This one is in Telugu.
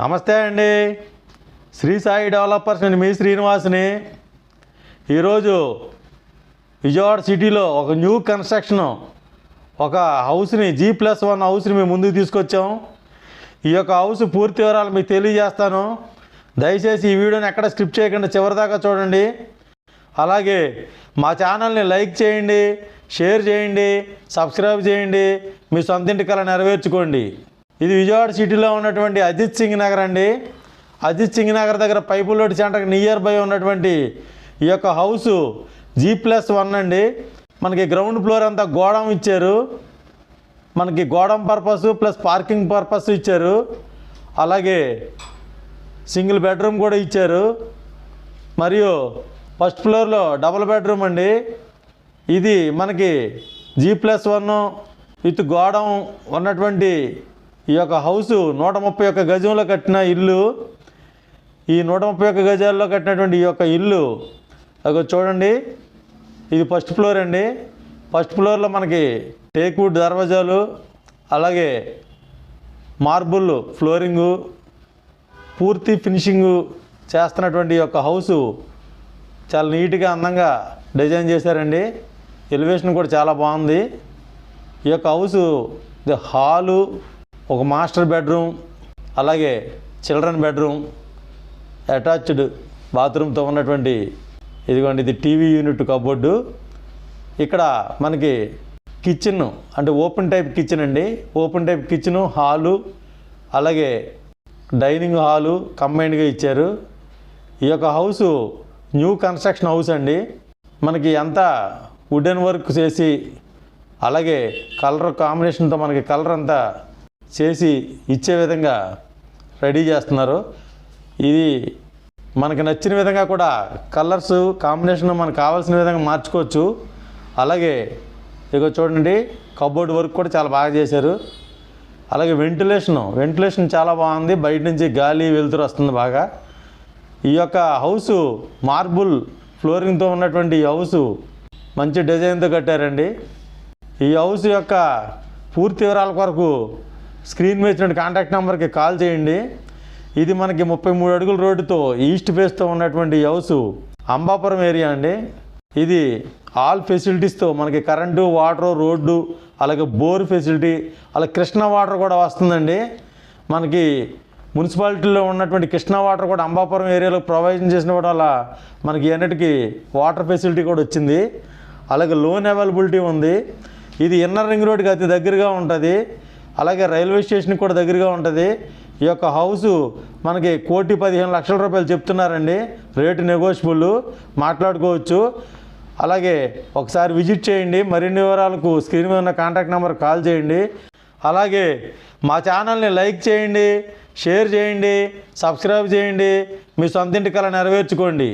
నమస్తే అండి. శ్రీ సాయి డెవలపర్స్ నేను మీ శ్రీనివాస్ని. ఈరోజు విజయవాడ సిటీలో ఒక న్యూ కన్స్ట్రక్షన్ ఒక హౌస్ని జీ ప్లస్ వన్ హౌస్ని మేము ముందుకు తీసుకొచ్చాం. ఈ యొక్క హౌస్ పూర్తి వివరాలు మీకు తెలియజేస్తాను. దయచేసి ఈ వీడియోని ఎక్కడ స్క్రిప్ట్ చేయకుండా చివరిదాకా చూడండి. అలాగే మా ఛానల్ని లైక్ చేయండి షేర్ చేయండి సబ్స్క్రైబ్ చేయండి. మీ సొంత ఇంటి కళ నెరవేర్చుకోండి. ఇది విజయవాడ సిటీలో ఉన్నటువంటి అజిత్ సింగ్ నగర్ అండి. అజిత్ సింగ్ నగర్ దగ్గర పైపు లోడ్ సెంటర్కి నియర్ బై ఉన్నటువంటి ఈ యొక్క హౌస్ జీ ప్లస్ వన్ అండి. మనకి గ్రౌండ్ ఫ్లోర్ అంతా గోడం ఇచ్చారు. మనకి godown purpose plus parking purpose ఇచ్చారు. అలాగే సింగిల్ బెడ్రూమ్ కూడా ఇచ్చారు. మరియు ఫస్ట్ ఫ్లోర్లో డబుల్ బెడ్రూమ్ అండి. ఇది మనకి G plus one with godown ఉన్నటువంటి ఈ యొక్క హౌస్ నూట ముప్పై ఒక్క గజంలో కట్టిన ఇల్లు. ఈ నూట ముప్పై ఒక్క గజాల్లో కట్టినటువంటి ఈ యొక్క ఇల్లు అగో చూడండి ఇది ఫస్ట్ ఫ్లోర్ అండి. ఫస్ట్ ఫ్లోర్లో మనకి టేక్వుడ్ దర్వాజాలు అలాగే మార్బుల్ ఫ్లోరింగు పూర్తి ఫినిషింగు చేస్తున్నటువంటి ఈ యొక్క హౌసు చాలా నీట్గా అందంగా డిజైన్ చేశారండి. ఎలివేషన్ కూడా చాలా బాగుంది. ఈ యొక్క హౌసు ఇది హాలు ఒక మాస్టర్ బెడ్రూమ్ అలాగే చిల్డ్రన్ బెడ్రూమ్ అటాచ్డ్ బాత్రూమ్తో ఉన్నటువంటి ఇదిగోండి ఇది టీవీ యూనిట్ కబోర్డు. ఇక్కడ మనకి కిచెన్ అంటే ఓపెన్ టైప్ కిచెన్ అండి. ఓపెన్ టైప్ కిచెను హాలు అలాగే డైనింగ్ హాలు కంబైన్డ్గా ఇచ్చారు. ఈ యొక్క హౌసు న్యూ కన్స్ట్రక్షన్ హౌస్ అండి. మనకి అంతా వుడెన్ వర్క్ చేసి అలాగే కలర్ కాంబినేషన్తో మనకి కలర్ అంతా చేసి ఇచ్చే విధంగా రెడీ చేస్తున్నారు. ఇది మనకు నచ్చిన విధంగా కూడా కలర్స్ కాంబినేషన్ మనకు కావాల్సిన విధంగా మార్చుకోవచ్చు. అలాగే ఇక చూడండి కబోర్డ్ వర్క్ కూడా చాలా బాగా చేశారు. అలాగే వెంటిలేషన్ వెంటిలేషన్ చాలా బాగుంది. బయట నుంచి గాలి వెలుతురు వస్తుంది బాగా. ఈ యొక్క హౌస్ మార్బుల్ ఫ్లోరింగ్తో ఉన్నటువంటి ఈ హౌస్ మంచి డిజైన్తో కట్టారండి. ఈ హౌస్ యొక్క పూర్తి వివరాల కొరకు స్క్రీన్ మీద ఇచ్చిన కాంటాక్ట్ నెంబర్కి కాల్ చేయండి. ఇది మనకి ముప్పై మూడు అడుగుల రోడ్డుతో ఈస్ట్ ఫేస్తో ఉన్నటువంటి హౌస్ అంబాపురం ఏరియా అండి. ఇది ఆల్ ఫెసిలిటీస్తో మనకి కరెంటు వాటర్ రోడ్డు అలాగే బోర్ ఫెసిలిటీ అలాగే కృష్ణా వాటర్ కూడా వస్తుందండి. మనకి మున్సిపాలిటీలో ఉన్నటువంటి కృష్ణా వాటర్ కూడా అంబాపురం ఏరియాలో ప్రొవైడ్ చేసిన వల్ల మనకి అన్నిటికీ వాటర్ ఫెసిలిటీ కూడా వచ్చింది. అలాగే లోన్ అవైలబిలిటీ ఉంది. ఇది ఇన్నర్ రింగ్ రోడ్కి అతి దగ్గరగా ఉంటుంది. అలాగే రైల్వే స్టేషన్ కూడా దగ్గరగా ఉంటుంది. ఈ యొక్క హౌసు మనకి కోటి పదిహేను లక్షల రూపాయలు చెప్తున్నారండి. రేటు నెగోషియబుల్ మాట్లాడుకోవచ్చు. అలాగే ఒకసారి విజిట్ చేయండి. మరిన్ని వివరాలకు స్క్రీన్ మీద ఉన్న కాంటాక్ట్ నెంబర్ కాల్ చేయండి. అలాగే మా ఛానల్ని లైక్ చేయండి షేర్ చేయండి సబ్స్క్రైబ్ చేయండి. మీ సొంత ఇంటి కళ నెరవేర్చుకోండి.